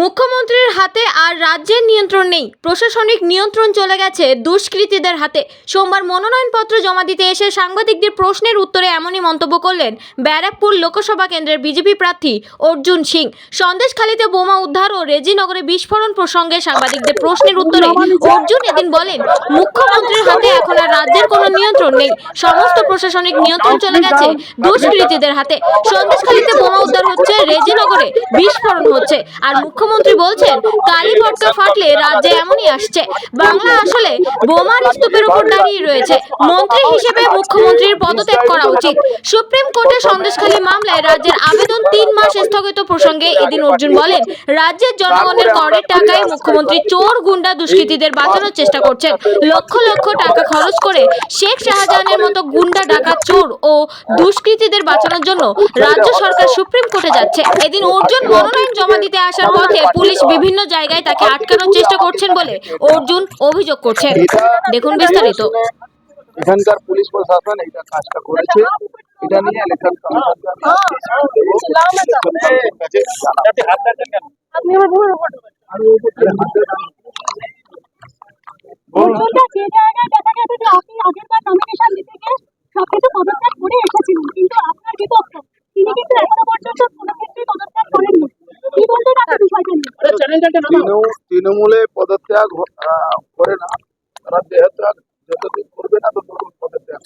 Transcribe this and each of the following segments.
মুখ্যমন্ত্রীর হাতে আর রাজ্যের নিয়ন্ত্রণ নেই। প্রশাসনিক নিয়ন্ত্রণ চলে গেছে দুষ্কৃতীদের হাতে। সোমবার মনোনয়নপত্র জমা দিতে এসে সাংবাদিকদের প্রশ্নের উত্তরে এমনই মন্তব্য করলেন ব্যারাকপুর লোকসভা কেন্দ্রের বিজেপি প্রার্থী অর্জুন সিং। সন্দেশখালীতে বোমা উদ্ধার ও রেজিনগরে বিস্ফোরণ প্রসঙ্গে সাংবাদিকদের প্রশ্নের উত্তরে অর্জুন এদিন বলেন, মুখ্যমন্ত্রীর হাতে এখন আর রাজ্যের কোনো নিয়ন্ত্রণ নেই। সমস্ত প্রশাসনিক নিয়ন্ত্রণ চলে গেছে দুষ্কৃতীদের হাতে। সন্দেশখালীতে বোমা উদ্ধার হচ্ছে, রেজিনগরে বিস্ফোরণ হচ্ছে। আর মুখ্যমন্ত্রী বলছেন, কালী ভট্টা ফাটলে রাজ্যে এমনই আসছে। বাংলা আসলে বোমার স্তূপের উপর দাঁড়িয়ে রয়েছে। মন্ত্রী হিসেবে মুখ্যমন্ত্রীর পদত্যাগ করা উচিত। সুপ্রিম কোর্টে সন্দেশখালী মামলায় রাজ্যের আবেদন তিন মাস স্থগিত প্রসঙ্গে এদিন অর্জুন বলেন, রাজ্যের জনগণের করের টাকায় মুখ্যমন্ত্রী চোর গুন্ডা দুষ্কৃতীদের বাঁচানোর চেষ্টা করছেন। লক্ষ লক্ষ টাকা খরচ করে শেখ শাহজাহানের মতো গুন্ডা, ডাকাত, চোর ও দুষ্কৃতীদের বাঁচানোর জন্য রাজ্য সরকার সুপ্রিম কোর্টে যাচ্ছে। এদিন অর্জুন মনোনয়ন জমা দিতে আসার পথে পুলিশ বিভিন্ন জায়গায় তাকে আটকানোর চেষ্টা করছেন বলে অর্জুন অভিযোগ করছেন দেখুন বিস্তারিত। এখানকার পুলিশ প্রশাসন এইটা কাজটা করেছে। এটা নিয়ে ইলেকশন দেখা আপনি দিতে গিয়ে তৃণমূলে পদত্যাগ করে না। তারা দেহত্যাগ যতদিন করবে না ততদিন পদত্যাগ।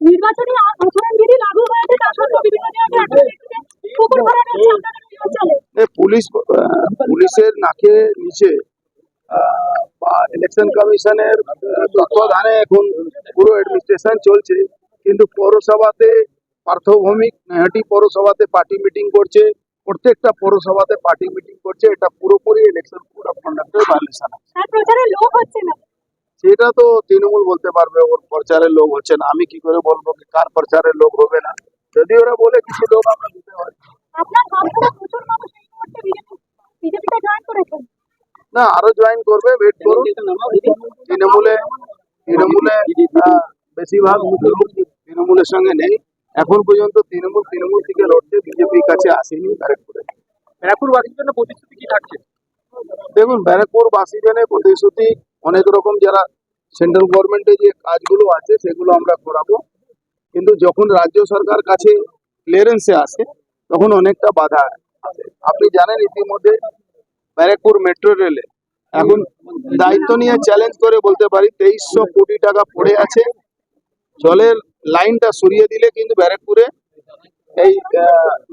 নির্বাচনী আচরণ বিধি লাগু হয়েছে তার সত্ত্বেও বিভিন্ন পুলিশ পুলিশের নাকে নিচে বা ইলেকশন কমিশনের আহ, তত্ত্বাবধানে এখন পুরো অ্যাডমিনিস্ট্রেশন চলছে। কিন্তু পৌরসভাতে পার্থভৌমিক নৈহাটি পৌরসভাতে পার্টি মিটিং করছে। প্রত্যেকটা পৌরসভাতে পার্টি মিটিং করছে এটা পুরোপুরি ইলেকশন কোড অফ কন্ডাক্টের ভায়োলেশন তার প্রচারে লোক হচ্ছে না। সেটা তো তৃণমূল বলতে পারবে ওর প্রচারের লোক হচ্ছে না। আমি কি করে বলব কি কার প্রচারের লোক হবে না? যদি ওরা বলে কিছু লোক আমরা দিতে পারি প্রচুর করেছেন। না আরও জয়েন করবে ওয়েট করুন। তৃণমূলে তৃণমূলে বেশিরভাগ তৃণমূলের সঙ্গে নেই। এখন পর্যন্ত তৃণমূল তৃণমূল থেকে লড়তে বিজেপির কাছে আসেনি ব্যারাকপুরে। ব্যারাকপুরবাসীর জন্য প্রতিশ্রুতি কি থাকছে? দেখুন ব্যারাকপুর বাসীজনের প্রতিশ্রুতি অনেক রকম যারা সেন্ট্রাল গভর্নমেন্টের যে কাজগুলো আছে সেগুলো আমরা করাবো। কিন্তু যখন রাজ্য সরকার কাছে ক্লিয়ারেন্সে আসে তখন অনেকটা বাধা আসে। আপনি জানেন ইতিমধ্যে ব্যারাকপুর মেট্রো রেলে এখন দায়িত্ব নিয়ে চ্যালেঞ্জ করে বলতে পারি তেইশশো কোটি টাকা পড়ে আছে। জলের লাইনটা সরিয়ে দিলে কিন্তু ব্যারাকপুরে এই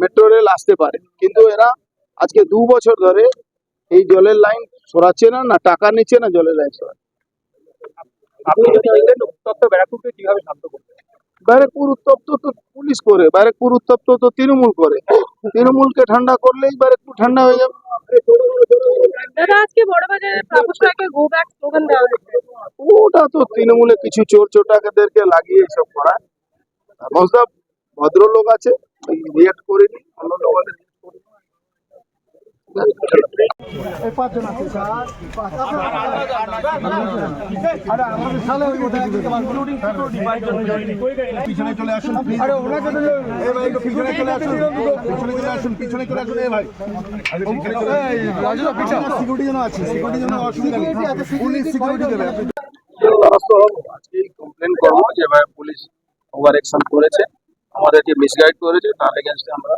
মেট্রো রেল আসতে পারে। কিন্তু এরা আজকে দু বছর ধরে এই জলের লাইন সরাচ্ছে না না টাকা নিচ্ছে না জলের লাইন সরাচ্ছে। ব্যারাকপুর উত্তপ্ত তো পুলিশ করে ব্যারাকপুর উত্তপ্ত তো তৃণমূল করে। তৃণমূলকে ঠান্ডা করলেই একটু ঠান্ডা হয়ে যাবে। দাদা আজকে বড়বাজারে প্রভু গো ব্যাক স্লোগান দেওয়া হয়েছে। ওটা তো তৃণমূলে কিছু চোর চোটাকেদেরকে লাগিয়ে এসব করায় মজদা ভদ্রলোক আছে রিয়াক্ট করেনি অন্য লোক। পিছনে চলে আসুন আরে ওনাকে তো এই ভাই পিছনে চলে আসুন। পিছনে চলে আসুন পিছনে চলে আসুন। এই ভাই। সিকিউরিটি জন্য আছে সিকিউরিটি জন্য অসুবিধা নেই। পুলিশ সিকিউরিটি দেবে। আপনি দ্বারস্থ হব আজকেই কমপ্লেন করব যেভাবে পুলিশ ওভার অ্যাকশন করেছে। আমাদেরকে মিসগাইড করেছে তার এগেনস্টে আমরা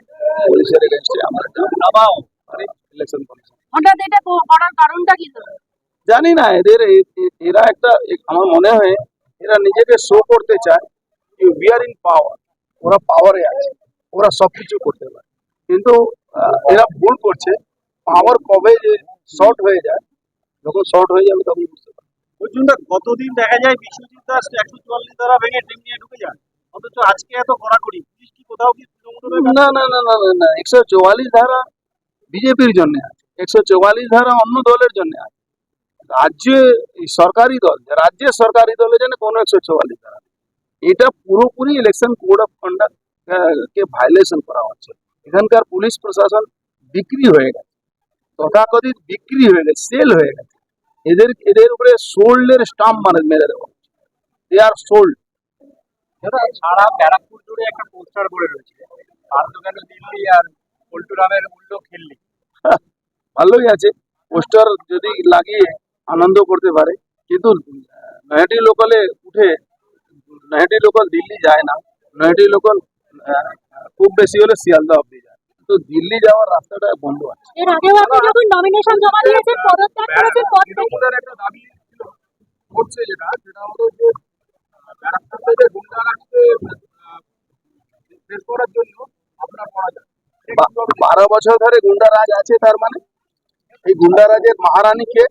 পুলিশের এগেনস্টে আমরা। কমিশন হঠাৎ এটা করার কারণটা কি জানি না এদের এরা একটা আমার মনে হয় এরা নিজেকে শো করতে চায় যে উই আর ইন পাওয়ার ওরা পাওয়ারে আছে ওরা সবকিছু করতে পারে। কিন্তু এরা ভুল করছে পাওয়ার কবে যে শর্ট হয়ে যায় যখন শর্ট হয়ে যাবে তখন বুঝতে পারবে। অর্জুন দা গতদিন দেখা যায় বিশ্বজিৎ দাস একশো চুয়াল্লিশ ধারা ভেঙে টিম নিয়ে ঢুকে যান। অথচ আজকে এত কড়াকড়ি পুলিশ কি কোথাও কি না না না না না, না একশো চৌয়াল্লিশ ধারা বিজেপির জন্য আছে, একশো চৌয়াল্লিশ ধারা অন্য দলের জন্য আছে। রাজ্যে সরকারি দল রাজ্যের সরকারি দলের জন্য কোনো একশো চৌয়াল্লিশ ধারা এটা পুরোপুরি ইলেকশন কোড অফ কন্ডাক্ট কে ভাইলেশন করা হচ্ছে। এখানকার পুলিশ প্রশাসন বিক্রি হয়ে গেছে। তথাকথিত বিক্রি হয়ে গেছে সেল হয়ে গেছে। এদের এদের উপরে সোল্ডের স্টাম্প মানে মেরে দেওয়া দে আর সোল্ড সারা ব্যারাকপুর জুড়ে একটা পোস্টার করে রয়েছে। আর তো কেন দিল্লি আর পল্টু রামের উল্টো খেললি। ভালোই আছে। পোস্টার যদি লাগিয়ে আনন্দ করতে পারে কিন্তু নয়াটি লোকালে উঠে নয়াটি লোকাল দিল্লি যায় না। নয়াটি লোকাল খুব বেশি হলে শিয়ালদা অব্দি যায়। তো দিল্লি যাওয়ার রাস্তাটা বন্ধ আছে। এর আগেও আপনি যখন নমিনেশন জমা দিয়েছেন পদত্যাগ করেছেন পদ থেকে একটা দাবি ছিল করছে যেটা। সেটা হলো যে আহ, ব্যারাকপুর গুন্ডারাজকে শেষ করার জন্য আপনার করা যায় বারো বছর ধরে গুন্ডারাজ আছে তার মানে? এই গুন্ডারাজের মহারানীকে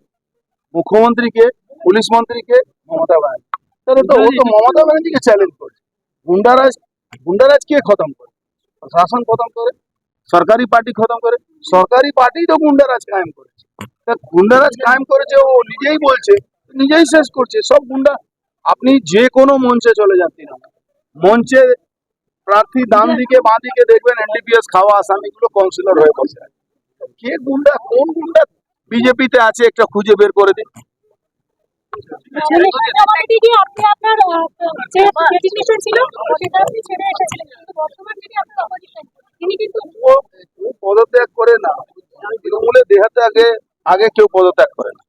মুখ্যমন্ত্রীকে পুলিশ মন্ত্রীকে মমতা ব্যানার্জি। তাহলে তো ও তো মমতা ব্যানার্জিকে চ্যালেঞ্জ করছে। গুন্ডারাজ গুন্ডারাজ কে খতম করে। প্রশাসন খতম করে সরকারি পার্টি খতম করে। সরকারি পার্টি তো গুন্ডারাজ কায়েম করেছে। তা গুন্ডারাজ কায়েম করেছে ও নিজেই বলছে নিজেই শেষ করছে। সব গুন্ডা আপনি যে কোনো মঞ্চে চলে যান তৃণমূল মঞ্চে প্রার্থী ডান দিকে বাঁ দিকে দেখবেন এনডিপিএস খাওয়া আসামিগুলো কাউন্সিলর হয়ে বসে আছে। কে গুন্ডা কোন গুন্ডা? বিজেপিতে আছে একটা খুঁজে বের করে দিন। ও পদত্যাগ করে না। তৃণমূলের দেহাতে আগে আগে কেউ পদত্যাগ করে না।